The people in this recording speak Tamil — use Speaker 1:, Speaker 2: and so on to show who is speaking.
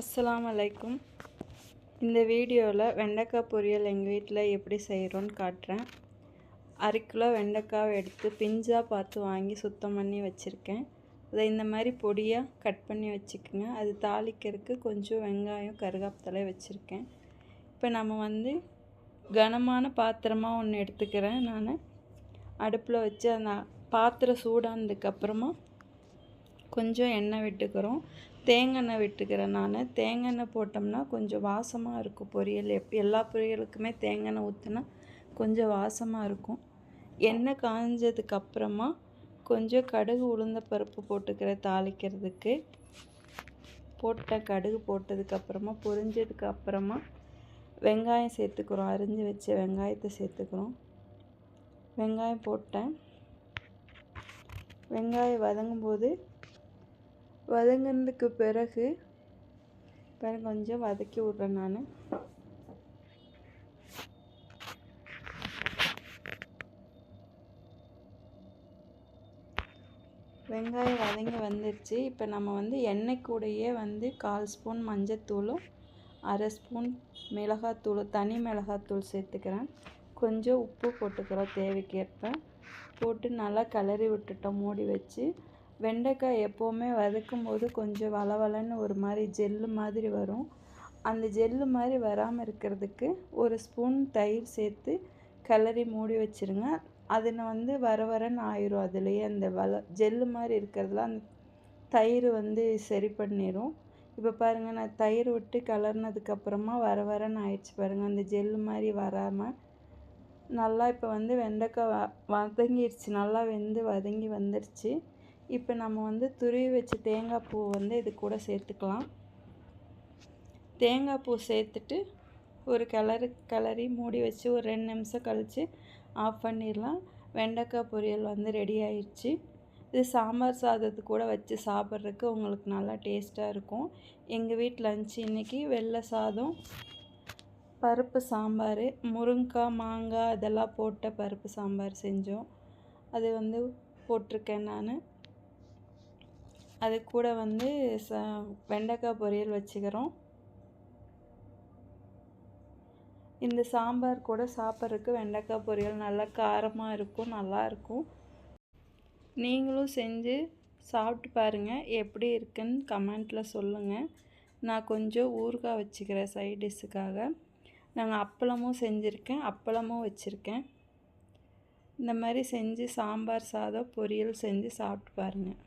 Speaker 1: அஸ்லாமலைக்கும் இந்த வீடியோவில் வெண்டைக்காய் பொரியல் எங்கள் வீட்டில் எப்படி செய்கிறோன்னு காட்டுறேன். அரை கிலோ வெண்டைக்காவை எடுத்து பிஞ்சாக பார்த்து வாங்கி சுத்தம் பண்ணி வச்சுருக்கேன். அதை இந்த மாதிரி பொடியாக கட் பண்ணி வச்சுக்கோங்க. அது தாளிக்கிறதுக்கு கொஞ்சம் வெங்காயம் கருகாப்பத்தலை வச்சுருக்கேன். இப்போ நம்ம வந்து கனமான பாத்திரமாக ஒன்று எடுத்துக்கிறேன் நான். அடுப்பில் வச்சு அந்த பாத்திரம் சூடானதுக்கப்புறமா கொஞ்சம் எண்ணெய் விட்டுக்கிறோம். தேங்காய் விட்டுக்கிறேன் நான். தேங்காய் போட்டோம்னா கொஞ்சம் வாசமாக இருக்கும் பொரியல். எப் எல்லா பொரியலுக்குமே தேங்காய் ஊற்றினா கொஞ்சம் வாசமாக இருக்கும். எண்ணெய் காஞ்சதுக்கப்புறமா கொஞ்சம் கடுகு உளுந்த பருப்பு போட்டுக்கிறேன் தாளிக்கிறதுக்கு. போட்ட கடுகு போட்டதுக்கப்புறமா பொரிஞ்சதுக்கு அப்புறமா வெங்காயம் சேர்த்துக்கிறோம். அரிஞ்சு வச்ச வெங்காயத்தை சேர்த்துக்கிறோம். வெங்காயம் போட்டேன். வெங்காயம் வதங்கும்போது வதங்கினதுக்கு பிறகு பிறகு கொஞ்சம் வதக்கி விட்றேன் நான். வெங்காயம் வதங்கி வந்துடுச்சு இப்போ நம்ம வந்து எண்ணெய் கூடையே வந்து கால் ஸ்பூன் மஞ்சத்தூளும் அரை ஸ்பூன் மிளகாத்தூள் தனி மிளகாத்தூள் சேர்த்துக்கிறேன். கொஞ்சம் உப்பு போட்டுக்கிறோம் தேவைக்கேற்ப. போட்டு நல்லா கிளறி விட்டுட்டோம் மூடி வச்சு. வெண்டைக்காய் எப்போவுமே வதக்கும் போது கொஞ்சம் வளவலன்னு ஒரு மாதிரி ஜெல்லு மாதிரி வரும். அந்த ஜெல்லு மாதிரி வராமல் இருக்கிறதுக்கு ஒரு ஸ்பூன் தயிர் சேர்த்து கிளறி மூடி வச்சுருங்க. அதில் வந்து வர வரன்னு ஆயிரும் அதுலேயே. அந்த வள ஜெல்லு மாதிரி இருக்கிறதுலாம் அந்த தயிர் வந்து சரி பண்ணிடும் இப்போ பாருங்கள் நான் தயிர் விட்டு கலர்னதுக்கப்புறமா வர வரன்னு ஆயிடுச்சு பாருங்கள் அந்த ஜெல்லு மாதிரி வராமல் நல்லா இப்போ வந்து வெண்டைக்காய் வதங்கிடுச்சு நல்லா வெந்து வதங்கி வந்துடுச்சு இப்போ நம்ம வந்து துருவி வச்ச தேங்காய் பூ வந்து இது கூட சேர்த்துக்கலாம். தேங்காய் பூ சேர்த்துட்டு ஒரு கிளறு கிளறி மூடி வச்சு ஒரு ரெண்டு நிமிஷம் கழித்து ஆஃப் பண்ணிடலாம். வெண்டைக்காய் பொரியல் வந்து ரெடி ஆயிடுச்சு இது சாம்பார் சாதத்து கூட வச்சு சாப்பிட்றதுக்கு உங்களுக்கு நல்லா டேஸ்ட்டாக இருக்கும். எங்கள் வீட்டு லஞ்சு இன்றைக்கி வெள்ளை சாதம் பருப்பு சாம்பார் முருங்காய் மாங்காய் இதெல்லாம் போட்ட பருப்பு சாம்பார் செஞ்சோம். அது வந்து போட்டிருக்கேன் நான். அது கூட வந்து ச வெண்டைக்காய் பொரியல் வச்சுக்கிறோம். இந்த சாம்பார் கூட சாப்பிட்றதுக்கு வெண்டைக்காய் பொரியல் நல்லா காரமாக இருக்கும் நல்லாயிருக்கும் நீங்களும் செஞ்சு சாப்பிட்டு பாருங்கள் எப்படி இருக்குன்னு கமெண்ட்டில் சொல்லுங்கள் நான் கொஞ்சம் ஊறுகாய் வச்சுக்கிறேன் சைட் டிஷ்ஷுக்காக. நாங்கள் அப்பளமும் செஞ்சுருக்கேன் அப்பளமும் வச்சுருக்கேன். இந்த மாதிரி செஞ்சு சாம்பார் சாதம் பொரியல் செஞ்சு சாப்பிட்டு பாருங்கள்